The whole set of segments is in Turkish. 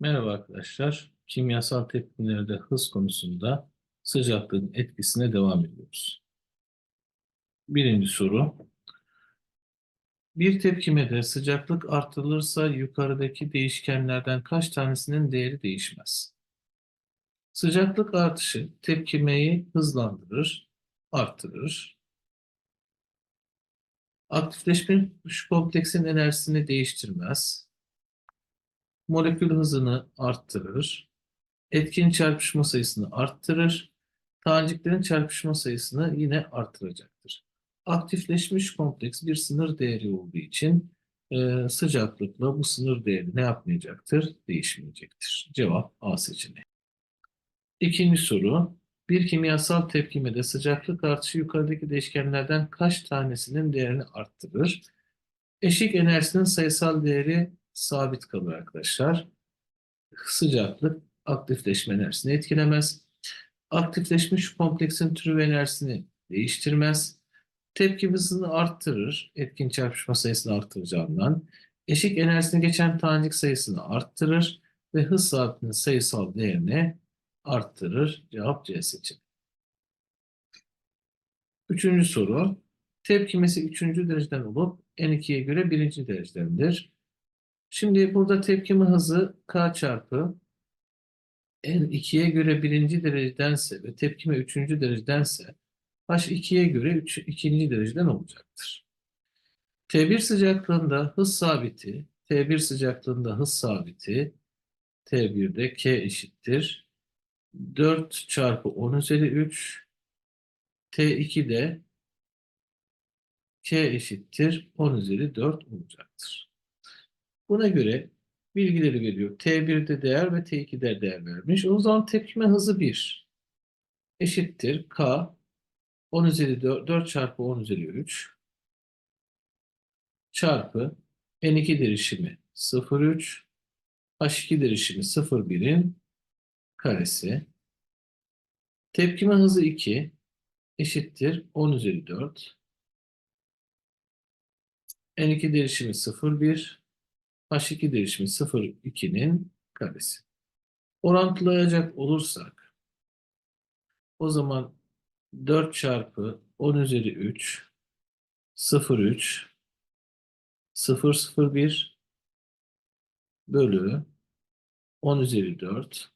Merhaba arkadaşlar. Kimyasal tepkimlerde hız konusunda sıcaklığın etkisine devam ediyoruz. Birinci soru. Bir tepkimede sıcaklık artırılırsa yukarıdaki değişkenlerden kaç tanesinin değeri değişmez? Sıcaklık artışı tepkimeyi hızlandırır, arttırır. Aktifleşmiş kompleksin enerjisini değiştirmez molekül hızını arttırır, etkin çarpışma sayısını arttırır, taneciklerin çarpışma sayısını yine arttıracaktır. Aktifleşmiş kompleks bir sınır değeri olduğu için e, sıcaklıkla bu sınır değeri ne yapmayacaktır? Değişmeyecektir. Cevap A seçeneği. İkinci soru. Bir kimyasal tepkimede sıcaklık artışı yukarıdaki değişkenlerden kaç tanesinin değerini arttırır? Eşik enerjisinin sayısal değeri sabit kalır arkadaşlar. Sıcaklık aktifleşme enerjisini etkilemez. Aktifleşmiş kompleksin türü ve enerjisini değiştirmez. Tepki hızını arttırır. Etkin çarpışma sayısını arttıracağından. Eşik enerjisini geçen tanecik sayısını arttırır ve hız sabitinin sayısal değerini arttırır. Cevap C seçeneği. Üçüncü soru. Tepkimesi üçüncü dereceden olup N2'ye göre birinci derecedendir. Şimdi burada tepkime hızı K çarpı N2'ye göre birinci derecedense ve tepkime üçüncü derecedense H2'ye göre üç, ikinci dereceden olacaktır. T1 sıcaklığında hız sabiti, T1 sıcaklığında hız sabiti T1'de K eşittir. 4 çarpı 10 üzeri 3 T2'de K eşittir 10 üzeri 4 olacaktır. Buna göre bilgileri veriyor. T1'de değer ve T2'de değer vermiş. O zaman tepkime hızı 1 eşittir K 10 üzeri 4, 4 çarpı 10 üzeri 3 çarpı N2 derişimi 0,3 H2 derişimi 0,1'in karesi. Tepkime hızı 2 eşittir 10 üzeri 4 N2 derişimi 0,1 H2 değişimi 0,2'nin karesi. Orantılayacak olursak o zaman 4 çarpı 10 üzeri 3 0,3 0,01 bölü 10 üzeri 4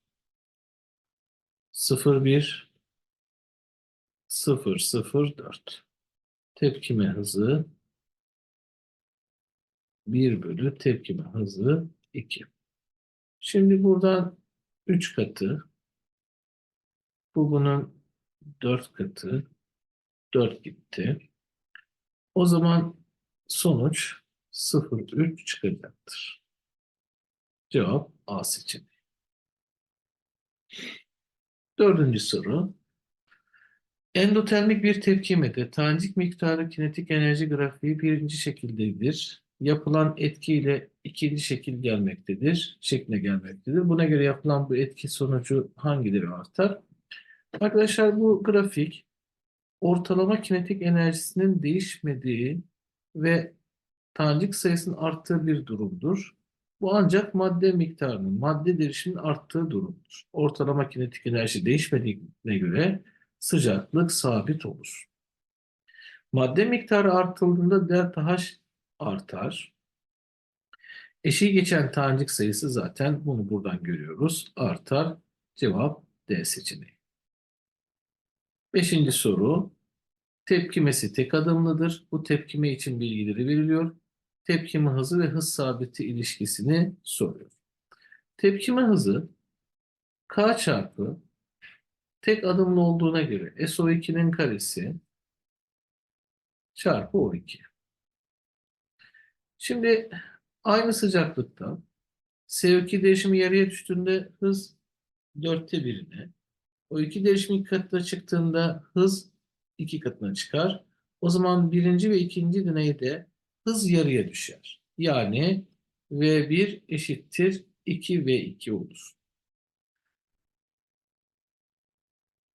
0,1 0,04 tepkime hızı 1 bölü tepkime hızı 2. Şimdi buradan 3 katı, bu bunun 4 katı, 4 gitti. O zaman sonuç 0,3 çıkacaktır. Cevap A seçeneği. Dördüncü soru. Endotermik bir tepkimede tanecik miktarı kinetik enerji grafiği birinci şekildedir yapılan etkiyle ikinci şekil gelmektedir, şekline gelmektedir. Buna göre yapılan bu etki sonucu hangileri artar? Arkadaşlar bu grafik ortalama kinetik enerjisinin değişmediği ve tanecik sayısının arttığı bir durumdur. Bu ancak madde miktarının, madde derişiminin arttığı durumdur. Ortalama kinetik enerji değişmediğine göre sıcaklık sabit olur. Madde miktarı artıldığında delta H artar. Eşiği geçen tanecik sayısı zaten bunu buradan görüyoruz. Artar. Cevap D seçeneği. Beşinci soru. Tepkimesi tek adımlıdır. Bu tepkime için bilgileri veriliyor. Tepkime hızı ve hız sabiti ilişkisini soruyor. Tepkime hızı K çarpı tek adımlı olduğuna göre SO2'nin karesi çarpı O2. Şimdi aynı sıcaklıkta CO2 değişimi yarıya düştüğünde hız dörtte birine, o iki değişim iki katına çıktığında hız iki katına çıkar. O zaman birinci ve ikinci deneyde hız yarıya düşer. Yani V1 eşittir 2 V2 olur.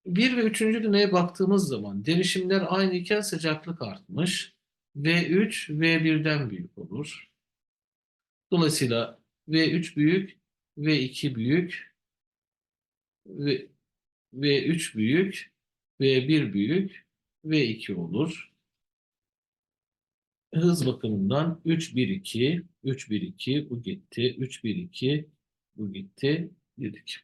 Bir ve üçüncü deneye baktığımız zaman derişimler aynı iken sıcaklık artmış. V3 V1'den büyük olur. Dolayısıyla V3 büyük, V2 büyük, V, V3 büyük, V1 büyük, V2 olur. Hız bakımından 3, 1, 2, 3, 1, 2, bu gitti, 3, 1, 2, bu gitti, 1, 2.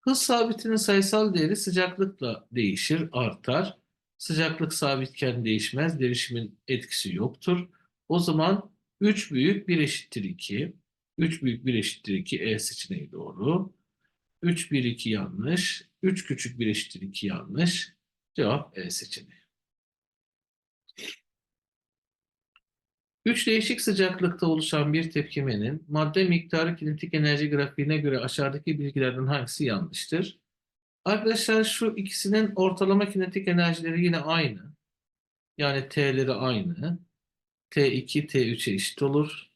Hız sabitinin sayısal değeri sıcaklıkla değişir, artar. Sıcaklık sabitken değişmez, derişimin etkisi yoktur. O zaman 3 büyük 1 eşittir 2. 3 büyük 1 eşittir 2 E seçeneği doğru. 3 1 2 yanlış. 3 küçük 1 eşittir 2 yanlış. Cevap E seçeneği. 3 değişik sıcaklıkta oluşan bir tepkimenin madde miktarı kinetik enerji grafiğine göre aşağıdaki bilgilerden hangisi yanlıştır? Arkadaşlar şu ikisinin ortalama kinetik enerjileri yine aynı. Yani T'leri aynı. T2, T3'e eşit olur.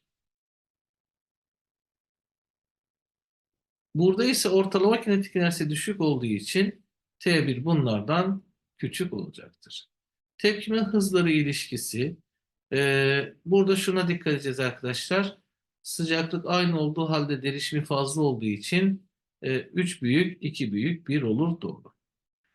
Burada ise ortalama kinetik enerjisi düşük olduğu için T1 bunlardan küçük olacaktır. Tepkime hızları ilişkisi. Ee, burada şuna dikkat edeceğiz arkadaşlar. Sıcaklık aynı olduğu halde derişimi fazla olduğu için 3 büyük, 2 büyük, 1 olur doğru.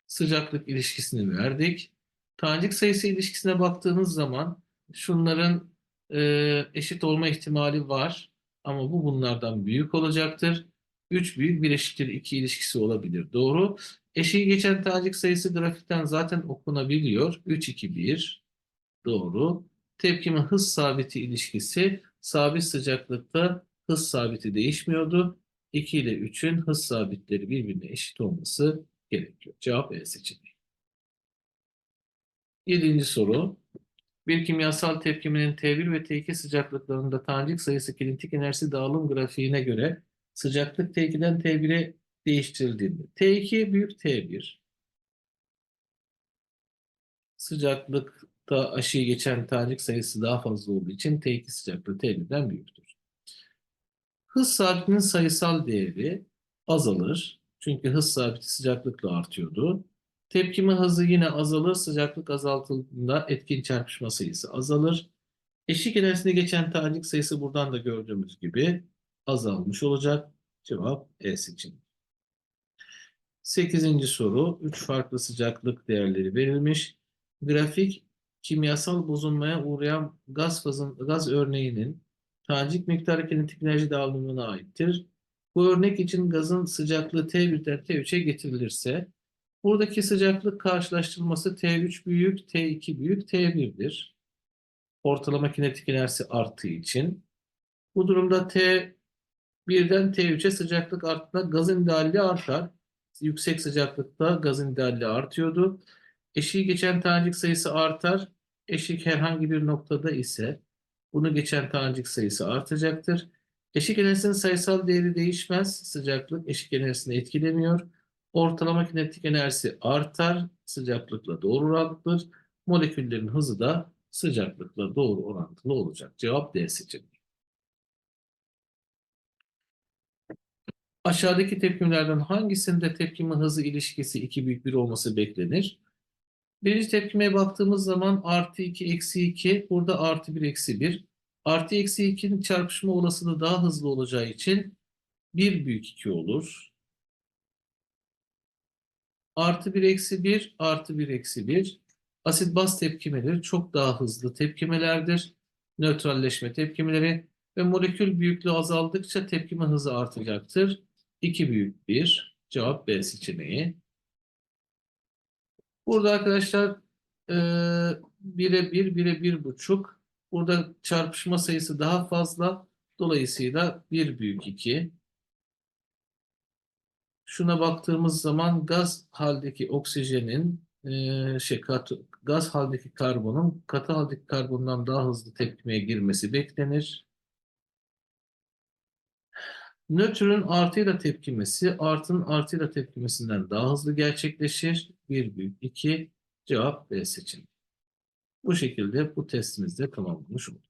Sıcaklık ilişkisini verdik. Tanecik sayısı ilişkisine baktığınız zaman şunların e, eşit olma ihtimali var. Ama bu bunlardan büyük olacaktır. 3 büyük 1 eşittir 2 ilişkisi olabilir. Doğru. Eşiği geçen tanecik sayısı grafikten zaten okunabiliyor. 3, 2, 1. Doğru. Tepkime hız sabiti ilişkisi sabit sıcaklıkta hız sabiti değişmiyordu. 2 ile 3'ün hız sabitleri birbirine eşit olması gerekiyor. Cevap E seçeneği. Yedinci soru. Bir kimyasal tepkimenin T1 ve T2 sıcaklıklarında tanecik sayısı kinetik enerjisi dağılım grafiğine göre sıcaklık T2'den T1'e değiştirildiğinde T2 büyük T1 sıcaklıkta aşıyı geçen tanecik sayısı daha fazla olduğu için T2 sıcaklığı T1'den büyüktür. Hız sabitinin sayısal değeri azalır. Çünkü hız sabiti sıcaklıkla artıyordu. Tepkime hızı yine azalır. Sıcaklık azaltıldığında etkin çarpışma sayısı azalır. Eşik enerjisine geçen tanecik sayısı buradan da gördüğümüz gibi azalmış olacak. Cevap E seçeneği. Sekizinci soru. Üç farklı sıcaklık değerleri verilmiş. Grafik kimyasal bozulmaya uğrayan gaz fazın, gaz örneğinin tanecik miktarı kinetik enerji dağılımına aittir. Bu örnek için gazın sıcaklığı T1'den T3'e getirilirse buradaki sıcaklık karşılaştırılması T3 büyük, T2 büyük, T1'dir. Ortalama kinetik enerjisi arttığı için. Bu durumda T1'den T3'e sıcaklık arttığında gazın idealliği artar. Yüksek sıcaklıkta gazın idealliği artıyordu. Eşiği geçen tanecik sayısı artar. Eşik herhangi bir noktada ise bunu geçen tanecik sayısı artacaktır. Eşik enerjisinin sayısal değeri değişmez. Sıcaklık eşik enerjisini etkilemiyor. Ortalama kinetik enerjisi artar. Sıcaklıkla doğru orantılıdır. Moleküllerin hızı da sıcaklıkla doğru orantılı olacak. Cevap D seçeneği. Aşağıdaki tepkimelerden hangisinde tepkime hızı ilişkisi 2 büyük 1 olması beklenir? Birinci tepkimeye baktığımız zaman artı 2 eksi 2 burada artı 1 eksi 1. Artı eksi 2'nin çarpışma olasılığı daha hızlı olacağı için 1 büyük 2 olur. Artı 1 eksi 1 artı 1 eksi 1. Asit baz tepkimeleri çok daha hızlı tepkimelerdir. Nötralleşme tepkimeleri ve molekül büyüklüğü azaldıkça tepkime hızı artacaktır. 2 büyük 1. Cevap B seçeneği. Burada arkadaşlar 1'e 1, 1'e 1,5. Burada çarpışma sayısı daha fazla. Dolayısıyla 1 büyük 2. Şuna baktığımız zaman gaz haldeki oksijenin e, şey katı, gaz haldeki karbonun katı haldeki karbondan daha hızlı tepkimeye girmesi beklenir. Nötrün artıyla tepkimesi artının artıyla tepkimesinden daha hızlı gerçekleşir. 1 büyük 2 cevap B seçeneği. Bu şekilde bu testimizi de tamamlamış olduk.